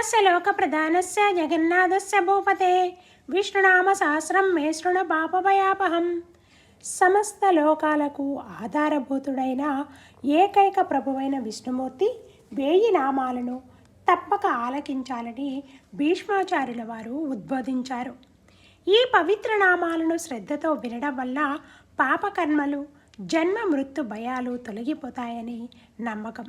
తస్య లోక ప్రధానస్య జగన్నాథస్య భూపతే. విష్ణునామ సహస్రం మే శృణ పాపభయాపహం సమస్త లోకాలకు ఆధారభూతుడైన ఏకైక ప్రభువైన విష్ణుమూర్తి వేయి నామాలను తప్పక ఆలకించాలని భీష్మాచార్యుల వారు ఉద్బోధించారు. ఈ పవిత్ర నామాలను శ్రద్ధతో వినడం వల్ల పాపకర్మలు జన్మ మృత్యు భయాలు తొలగిపోతాయని నమ్మకం.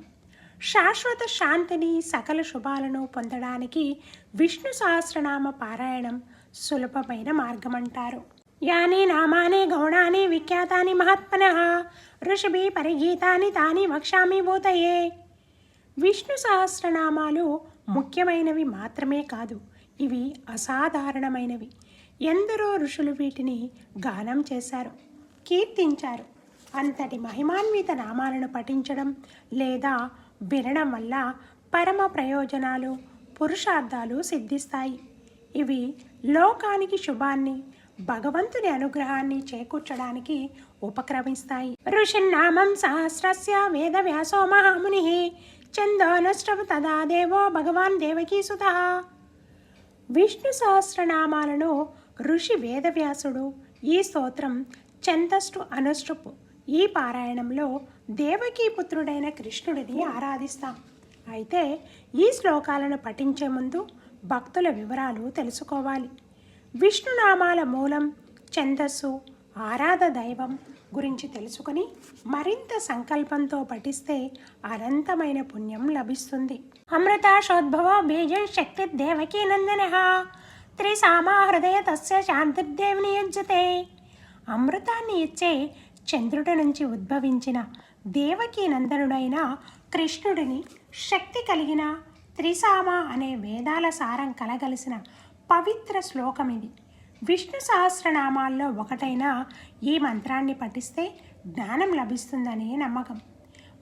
శాశ్వత శాంతిని సకల శుభాలను పొందడానికి విష్ణు సహస్రనామ పారాయణం సులభమైన మార్గమంటారు. యాని నామాని గౌణాని విఖ్యాతాని మహాత్మన ఋషభి పరిగీతాని తాని వక్షామి భూతయే. విష్ణు సహస్రనామాలు ముఖ్యమైనవి మాత్రమే కాదు ఇవి అసాధారణమైనవి. ఎందరో ఋషులు వీటిని గానం చేశారు కీర్తించారు. అంతటి మహిమాన్విత నామాలను పఠించడం లేదా వినడం వల్ల పరమ ప్రయోజనాలు పురుషార్థాలు సిద్ధిస్తాయి. ఇవి లోకానికి శుభాన్ని భగవంతుని అనుగ్రహాన్ని చేకూర్చడానికి ఉపక్రమిస్తాయి. ఋషిన్నామం సహస్రస్య వేద వ్యాసో మహాముని చందోనశ్రవ తదా దేవో భగవాన్ దేవకీసుత విష్ణు సహస్రనామాలను ఋషి వేదవ్యాసుడు ఈ స్తోత్రం చందస్టు అనుష్టుపు ఈ పారాయణంలో దేవకీ పుత్రుడైన కృష్ణుడిని ఆరాధిస్తాం. అయితే ఈ శ్లోకాలను పఠించే ముందు భక్తుల వివరాలు తెలుసుకోవాలి. విష్ణునామాల మూలం ఛందస్సు ఆరాధ దైవం గురించి తెలుసుకొని మరింత సంకల్పంతో పఠిస్తే అనంతమైన పుణ్యం లభిస్తుంది. అమృతాశోద్భవ బీజం శక్తి దేవకీ నందన. త్రిసామా హృదయ తస్య శాంతిర్దేవిని యుజ్యతే. అమృతాన్ని ఇచ్చే చంద్రుడి నుంచి ఉద్భవించిన దేవకీ నందనుడైన కృష్ణుడిని శక్తి కలిగిన త్రిసామ అనే వేదాల సారం కలగలిసిన పవిత్ర శ్లోకం ఇది విష్ణు సహస్రనామాల్లో ఒకటైన ఈ మంత్రాన్ని పఠిస్తే జ్ఞానం లభిస్తుందని నమ్మకం.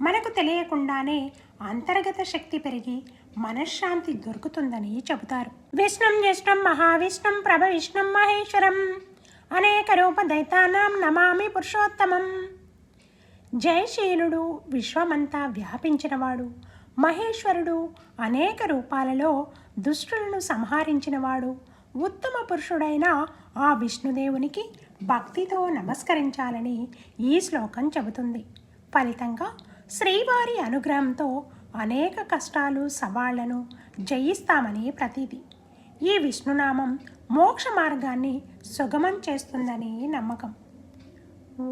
మనకు తెలియకుండానే అంతర్గత శక్తి పెరిగి మనశ్శాంతి దొరుకుతుందని చెబుతారు. విష్ణుం జ్యేష్ఠం మహావిష్ణుం ప్రభ విష్ణుం మహేశ్వరం అనేక రూప దైతానాం నమామి పురుషోత్తమం. జయశీలుడు విశ్వమంతా వ్యాపించినవాడు. మహేశ్వరుడు అనేక రూపాలలో దుష్టులను సంహరించినవాడు. ఉత్తమ పురుషుడైన ఆ విష్ణుదేవునికి భక్తితో నమస్కరించాలని ఈ శ్లోకం చెబుతుంది. ఫలితంగా శ్రీవారి అనుగ్రహంతో అనేక కష్టాలు సవాళ్ళను జయిస్తామని ప్రతీది ఈ విష్ణునామం మోక్ష మార్గాన్ని సుగమం చేస్తుందని నమ్మకం. ఓ